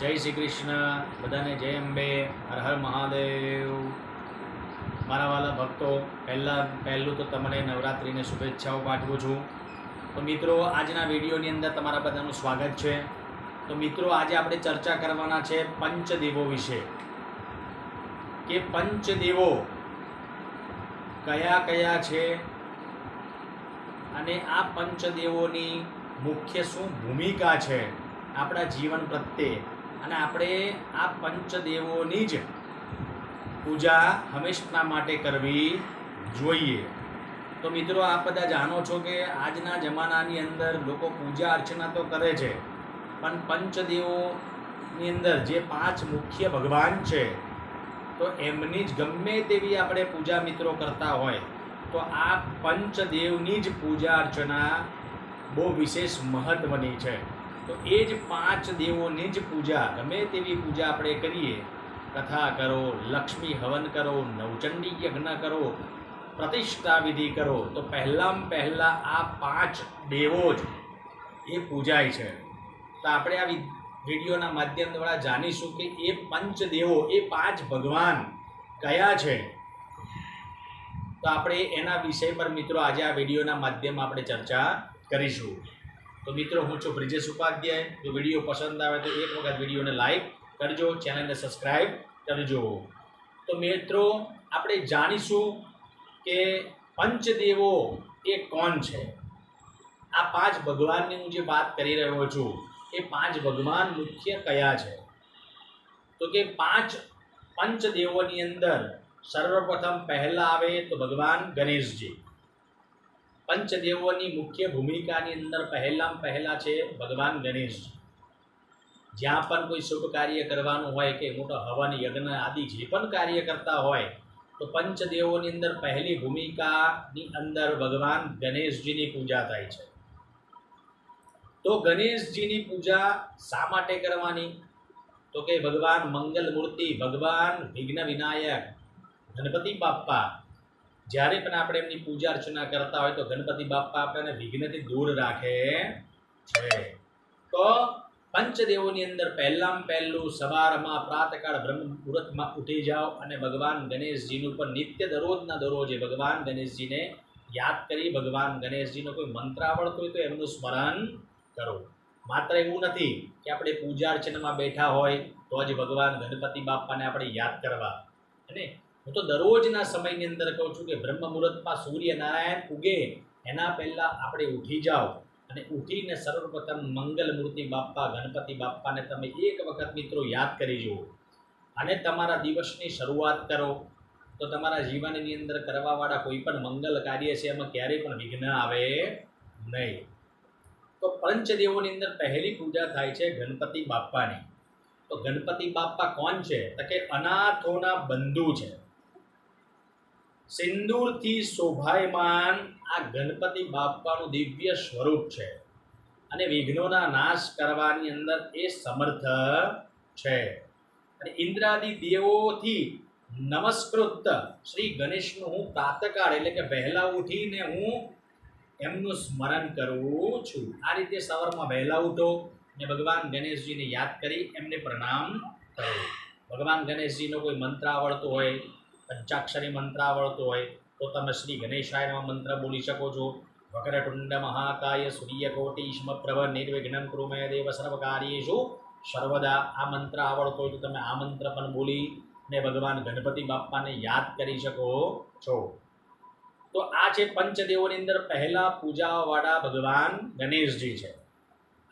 જય શ્રી કૃષ્ણ. બધાને જય અંબે. હર હર મહાદેવ. મારા વાલા ભક્તો, પહેલાં, પહેલું તો તમને નવરાત્રિને શુભેચ્છાઓ પાઠવું છું. તો મિત્રો, આજના વિડીયોની અંદર તમારા બધાનું સ્વાગત છે. તો મિત્રો, આજે આપણે ચર્ચા કરવાના છે પંચદેવો વિશે. કે પંચદેવો કયા કયા છે અને આ પંચદેવોની મુખ્ય શું ભૂમિકા છે આપણા જીવન પ્રત્યે? અને આપણે આ પંચદેવોની જ પૂજા હંમેશના માટે કરવી જોઈએ. તો મિત્રો, આપ બધા જાણો છો કે આજના જમાનાની અંદર લોકો પૂજા અર્ચના તો કરે છે, પણ પંચદેવોની અંદર જે પાંચ મુખ્ય ભગવાન છે, તો એમની જ ગમે તેવી આપણે પૂજા મિત્રો કરતા હોય, તો આ પંચદેવની જ પૂજા અર્ચના બહુ વિશેષ મહત્વની છે. તો એ જ પાંચ દેવોની જ પૂજા. ગમે તેવી પૂજા આપણે કરીએ. કથા કરો, લક્ષ્મી હવન કરો, નવચંડી યજ્ઞ કરો, પ્રતિષ્ઠા વિધિ કરો, તો પહેલાં પહેલાં આ પાંચ દેવો જ એ પૂજાય છે. તો આપણે આ વિડીયોના માધ્યમ દ્વારા જાણીશું કે એ પંચદેવો એ પાંચ ભગવાન કયા છે? તો આપણે એના વિષય પર મિત્રો આજે આ વિડીયોના માધ્યમમાં આપણે ચર્ચા કરીશું. તો મિત્રો, હું છું બ્રિજેશ ઉપાધ્યાય. જો વીડિયો પસંદ આવે તો એક વખત વિડીયોને લાઈક કરજો, ચેનલને સબસ્ક્રાઈબ કરજો. તો મિત્રો, આપણે જાણીશું કે પંચદેવો એ કોણ છે? આ પાંચ ભગવાનની હું જે વાત કરી રહ્યો છું, એ પાંચ ભગવાન મુખ્ય કયા છે? તો કે પાંચ પંચદેવોની અંદર સર્વપ્રથમ પહેલાં આવે તો ભગવાન ગણેશજી. પંચદેવોની મુખ્ય ભૂમિકાની અંદર પહેલાં પહેલાં છે ભગવાન ગણેશજી જ્યાં પણ કોઈ શુભ કાર્ય કરવાનું હોય કે મોટો હવન, યજ્ઞ આદિ જે પણ કાર્ય કરતા હોય, તો પંચદેવોની અંદર પહેલી ભૂમિકાની અંદર ભગવાન ગણેશજીની પૂજા થાય છે. તો ગણેશજીની પૂજા શા માટે કરવાની? તો કે ભગવાન મંગલ મૂર્તિ ભગવાન વિઘ્ન વિનાયક ગણપતિ બાપ્પા જ્યારે પણ આપણે એમની પૂજા અર્ચના કરતા હોય તો ગણપતિ બાપ્પા આપણને વિઘ્નથી દૂર રાખે છે. તો પંચદેવોની અંદર પહેલાં પહેલું સવારમાં પ્રાતકાળ બ્રહ્મ મુહૂર્તમાં ઉઠી જાઓ અને ભગવાન ગણેશજીનું પણ નિત્ય દરરોજના દરરોજે ભગવાન ગણેશજીને યાદ કરી, ભગવાન ગણેશજીનો કોઈ મંત્ર આવડતો હોય તો એમનું સ્મરણ કરો. માત્ર એવું નથી કે આપણે પૂજા અર્ચનામાં બેઠા હોય તો જ ભગવાન ગણપતિ બાપ્પાને આપણે યાદ કરવા. અને હું તો દરરોજના સમયની અંદર કહું છું કે બ્રહ્મ મુહૂર્તમાં સૂર્યનારાયણ ઉગે, એના પહેલાં આપણે ઉઠી જાઓ. અને ઉઠીને સર્વપ્રથમ મંગલ મૂર્તિ બાપ્પા, ગણપતિ બાપ્પાને તમે એક વખત મિત્રો યાદ કરી જુઓ. અને તમારા દિવસની શરૂઆત કરો. તો તમારા જીવનની અંદર કરવાવાળા કોઈ પણ મંગલ કાર્ય છે, એમાં ક્યારેય પણ વિઘ્ન આવે નહીં. તો પંચદેવોની અંદર પહેલી પૂજા થાય છે ગણપતિ બાપ્પાની. તો ગણપતિ બાપ્પા કોણ છે? તો કે અનાથોના બંધુ છે. સિંદૂરથી શોભાયમાન આ ગણપતિ બાપ્પાનું દિવ્ય સ્વરૂપ છે અને વિઘ્નોના નાશ કરવાની અંદર એ સમર્થ છે. અને ઇન્દ્રાદી દેવોથી નમસ્કૃત શ્રી ગણેશનું હું પ્રાતકાળ એટલે કે વહેલા ઉઠીને હું એમનું સ્મરણ કરું છું. આ રીતે સવારમાં વહેલા ઉઠો ને ભગવાન ગણેશજીને યાદ કરી એમને પ્રણામ કરો. ભગવાન ગણેશજીનો કોઈ મંત્ર આવડતો હોય પંચાક્ષરી મંત્ર આવડતો હોય તો તમે શ્રી ગણેશાયનો મંત્ર બોલી શકો છો. વક્રટુંડ મહાકાય સૂર્યકોટીશ્મ પ્રભ નિર્વિઘ્નમ કૃમય દેવ સર્વકાર્યેશુ. સર્વદા આ મંત્ર આવડતો હોય તો તમે આ મંત્ર પણ બોલી ને ભગવાન ગણપતિ બાપ્પાને યાદ કરી શકો છો. તો આ છે પંચદેવોની અંદર પહેલા પૂજાવાળા ભગવાન ગણેશજી છે.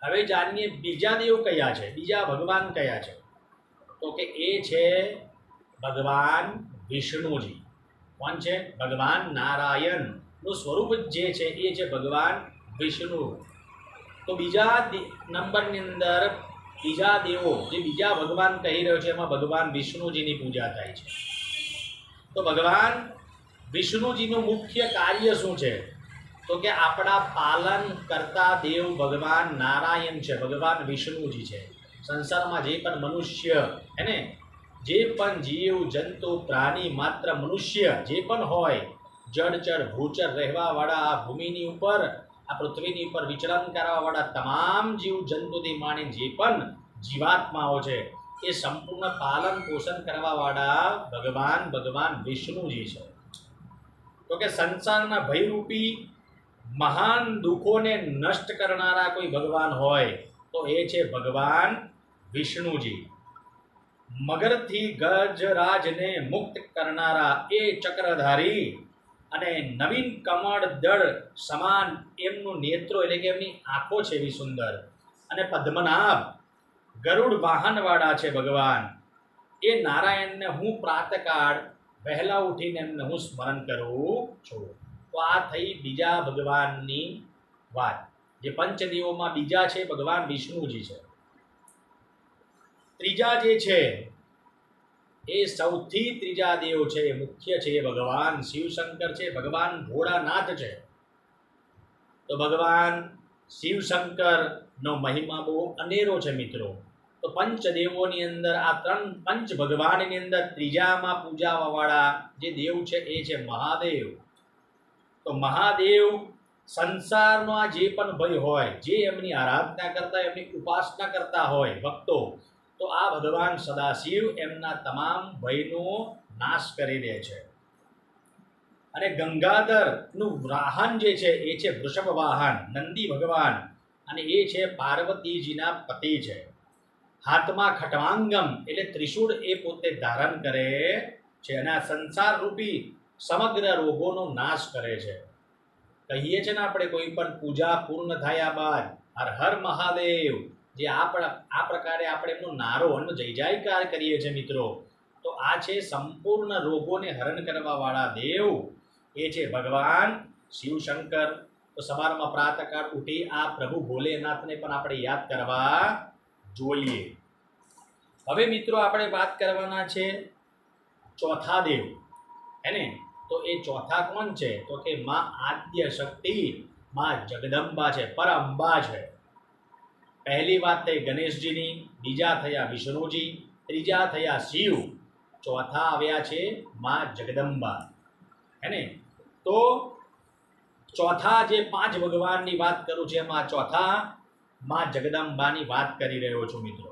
હવે જાણીએ બીજા દેવ કયા છે? બીજા ભગવાન કયા છે? તો કે એ છે ભગવાન વિષ્ણુજી. કોણ છે? ભગવાન નારાયણનું સ્વરૂપ જે છે એ છે ભગવાન વિષ્ણુ. તો બીજા નંબરની અંદર બીજા દેવો, જે બીજા ભગવાન કહી રહ્યો છે, એમાં ભગવાન વિષ્ણુજીની પૂજા થાય છે. તો ભગવાન વિષ્ણુજીનું મુખ્ય કાર્ય શું છે? તો કે આપણા પાલન કરતા દેવ ભગવાન નારાયણ છે, ભગવાન વિષ્ણુજી છે. સંસારમાં જે પણ મનુષ્ય, હે ને જે પણ જીવ, જંતુ, પ્રાણી, માત્ર મનુષ્ય જે પણ હોય જળચર ભૂચર રહેવાવાળા આ ભૂમિની ઉપર, આ પૃથ્વીની ઉપર વિચરણ કરવાવાળા તમામ જીવ, જંતુથી માણી જે પણ જીવાત્માઓ છે, એ સંપૂર્ણ પાલન પોષણ કરવાવાળા ભગવાન ભગવાન વિષ્ણુજી છે. તો કે સંસારના ભયરૂપી, મહાન દુઃખોને નષ્ટ કરનારા કોઈ ભગવાન હોય, તો એ છે ભગવાન વિષ્ણુજી. મગરથી ગજરાજને મુક્ત કરનારા એ ચક્રધારી અને નવીન કમળ દળ સમાન એમનું નેત્રો એટલે કે એમની આંખો છે એવી સુંદર. અને પદ્મનાભ ગરુડ વાહનવાળા છે ભગવાન. એ નારાયણને હું પ્રાતકાળ વહેલા ઉઠીને એમને હું સ્મરણ કરું છું. તો આ થઈ બીજા ભગવાનની વાત. જે પંચદેવોમાં બીજા છે ભગવાન વિષ્ણુજી છે. ત્રીજા જે છે, એ સૌથી ત્રીજા દેવ છે મુખ્ય છે, એ ભગવાન શિવશંકર છે, ભગવાન ભોળાનાથ છે. તો ભગવાન શિવશંકરનો મહિમા બહુ અનેરો છે મિત્રો. તો પંચદેવોની અંદર આ ત્રણ પંચ ભગવાનની અંદર ત્રીજામાં પૂજાવાવાળા જે દેવ છે, એ છે મહાદેવ. તો મહાદેવ સંસારનો આ જે પણ ભય હોય, જે એમની આરાધના કરતા, એમની ઉપાસના કરતા હોય ભક્તો તો આ ભગવાન સદાશિવ એમના તમામ ભયનો નાશ કરી દે છે. અને ગંગાધરનું વાહન જે છે, એ છે વૃષભ વાહન, નંદી ભગવાન અને એ છે પાર્વતીજીના પતિ છે. હાથમાં ખટવાંગમ એટલે ત્રિશૂળ એ પોતે ધારણ કરે છે અને આ સંસાર રૂપી સમગ્ર રોગોનો નાશ કરે છે. કહીએ છે ને આપણે કોઈ પણ પૂજા પૂર્ણ થયા બાદ હર હર મહાદેવ જે આ આ પ્રકારે આપણે એમનો નારો એમનો જય જયકાર કરીએ છીએ મિત્રો, તો આ છે સંપૂર્ણ રોગોને હરણ કરવાવાળા દેવ. એ છે ભગવાન શિવશંકર. તો સવારમાં પ્રાતકાળ ઉઠી આ પ્રભુ ભોલેનાથને પણ આપણે યાદ કરવા જોઈએ. હવે મિત્રો આપણે વાત કરવાના છે ચોથા દેવ. હેને તો એ ચોથા કોણ છે? તો કે માં આદ્ય શક્તિ માં જગદંબા છે પરંબા છે. પહેલી વાત થઈ ગણેશજીની, બીજા થયા વિષ્ણુજી, ત્રીજા થયા શિવ, ચોથા આવ્યા છે માં જગદંબા. હેને તો ચોથા જે પાંચ ભગવાનની વાત કરું છે એમાં ચોથા માં જગદંબાની વાત કરી રહ્યો છું મિત્રો.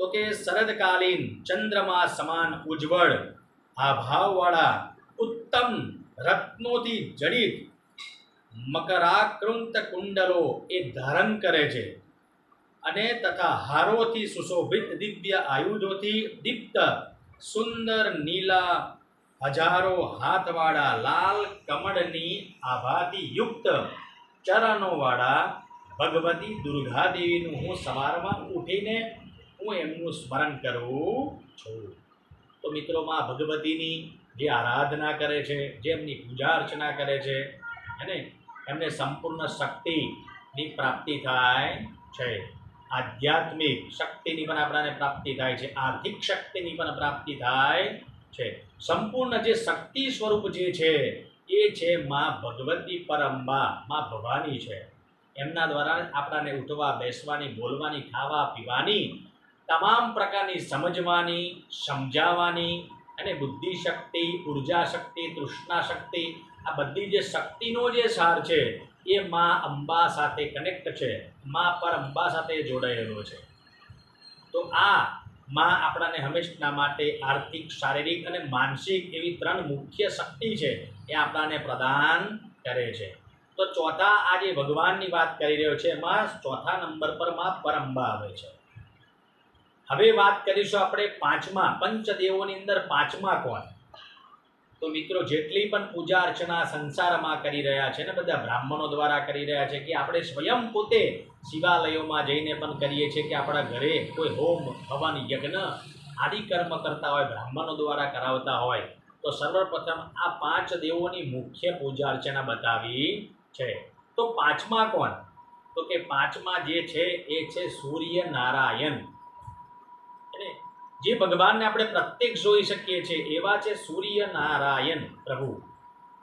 તો કે શરદકાલીન ચંદ્રમા સમાન ઉજ્જવળ આભાવવાળા ઉત્તમ રત્નોથી જડિત મકરાકૃંત કુંડલો એ ધારણ કરે છે. અને તથા હારોથી સુશોભિત દિવ્ય આયુધોથી દીપ્ત સુંદર નીલા હજારો હાથવાળા લાલ કમળની આભાથી યુક્ત ચરણોવાળા ભગવતી દુર્ગા દેવીનું હું સવારમાં ઉઠીને હું એમનું સ્મરણ કરું છું. તો મિત્રો, માં ભગવતીની જે આરાધના કરે છે, જે એમની પૂજા અર્ચના કરે છે અને એમને સંપૂર્ણ શક્તિની પ્રાપ્તિ થાય છે. આધ્યાત્મિક શક્તિની પણ આપણાને પ્રાપ્તિ થાય છે, આર્થિક શક્તિની પણ પ્રાપ્તિ થાય છે. સંપૂર્ણ જે શક્તિ સ્વરૂપ જે છે, એ છે માં ભગવતી પરંબા, માં ભવાની છે. એમના દ્વારા આપણાને ઉઠવા, બેસવાની, બોલવાની, ખાવા, પીવાની, તમામ પ્રકારની સમજવાની, સમજાવવાની અને બુદ્ધિ શક્તિ ઊર્જા શક્તિ તૃષ્ણા શક્તિ આ બધી જે શક્તિનો જે સાર છે એ માં અંબા સાથે કનેક્ટ છે. માં પર અંબા સાથે જોડાયેલો છે. તો આ માં આપણાને હંમેશના માટે આર્થિક, શારીરિક અને માનસિક એવી ત્રણ મુખ્ય શક્તિ છે એ આપણાને પ્રદાન કરે છે. તો ચોથા આ જે ભગવાનની વાત કરી રહ્યો છે એમાં ચોથા નંબર પરમાં પરંબા આવે છે. હવે વાત કરીશું આપણે પાંચમા, પંચદેવોની અંદર પાંચમા કોણ? તો મિત્રો, જેટલી પણ પૂજા અર્ચના સંસારમાં કરી રહ્યા છે ને બધા બ્રાહ્મણો દ્વારા કરી રહ્યા છે કે આપણે સ્વયં પોતે શિવાલયોમાં જઈને પણ કરીએ છીએ કે આપણા ઘરે કોઈ હોમ હવન યજ્ઞ આદિ કર્મ કરતા હોય, બ્રાહ્મણો દ્વારા કરાવતા હોય, તો સર્વપ્રથમ આ પાંચ દેવોની મુખ્ય પૂજા અર્ચના બતાવી છે. તો પાંચમા કોણ? તો કે પાંચમા જે છે એ છે સૂર્ય નારાયણ જે ભગવાનને આપણે પ્રત્યેક જોઈ શકીએ છીએ, એવા છે સૂર્યનારાયણ પ્રભુ.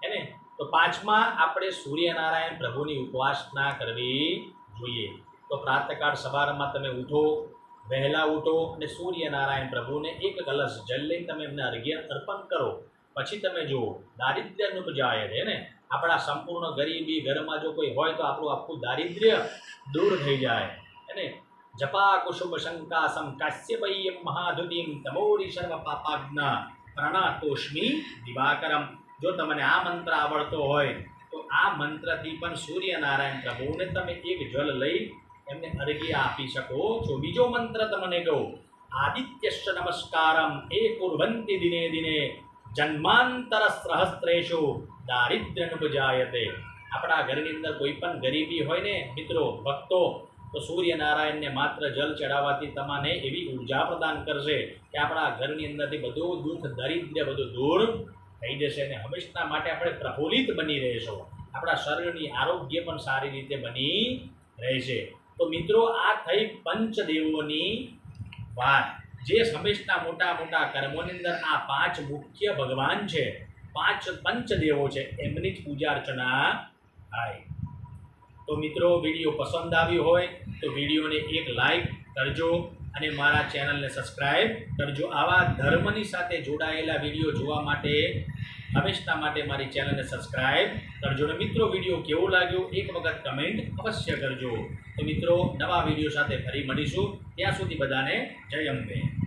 એને તો પાંચમા આપણે સૂર્યનારાયણ પ્રભુની ઉપાસના કરવી જોઈએ. તો પ્રાતકાળ સવારમાં તમે ઉઠો, વહેલા ઉઠો અને સૂર્યનારાયણ પ્રભુને એક કલશ જલ લઈ તમે એમને અર્ઘ્ય અર્પણ કરો. પછી તમે જુઓ દારિદ્ર્યનું નુપજાય છે ને? આપણા સંપૂર્ણ ગરીબી ઘરમાં જો કોઈ હોય તો આપણું આખું દારિદ્ર્ય દૂર થઈ જાય. અને જપા કુસુમ શંકાસમ કાશ્યપય્યમ મહાધુતિમ તમોરી સર્વ પાપાજ્ઞા પ્રણાતોષ્મિ દિવાકરમ જો તમને આ મંત્ર આવડતો હોય, તો આ મંત્રથી પણ સૂર્યનારાયણ પ્રભુને તમે એક જલ લઈ એમને અર્ઘ્ય આપી શકો છો. બીજો મંત્ર તમને કહો, આદિત્યશ્ચ નમસ્કારમ, એ કુર્વંતિ દિને દિને જન્માંતર સહસ્ત્રેશો દારિદ્ર્યનુપજાયતે. આપણા ઘરની અંદર કોઈ પણ ગરીબી હોય ને, મિત્રો, ભક્તો તો સૂર્યનારાયણને માત્ર જલ ચડાવવાથી તમને એવી ઊર્જા પ્રદાન કરશે કે આપણા ઘરની અંદરથી બધું દુઃખ દરિદ્ર બધું દૂર થઈ જશે અને હંમેશા માટે આપણે પ્રફુલ્લિત બની રહેશો. આપણા શરીરની આરોગ્ય પણ સારી રીતે બની રહેશે. તો મિત્રો, આ થઈ પંચદેવોની વાત. જે હંમેશના મોટા મોટા કર્મોની અંદર આ પાંચ મુખ્ય ભગવાન છે, પાંચ પંચદેવો છે, એમની જ પૂજા અર્ચના થાય. તો મિત્રો, વીડિયો પસંદ આવ્યો હોય તો વિડીયોને એક લાઈક કરજો અને મારા ચેનલને સબસ્ક્રાઈબ કરજો. આવા ધર્મની સાથે જોડાયેલા વીડિયો જોવા માટે હંમેશા માટે મારી ચેનલને સબસ્ક્રાઈબ કરજો. અને મિત્રો, વીડિયો કેવો લાગ્યો એક વખત કમેન્ટ અવશ્ય કરજો. તો મિત્રો, નવા વીડિયો સાથે ફરી મળીશું. ત્યાં સુધી બધાને જય અંબે.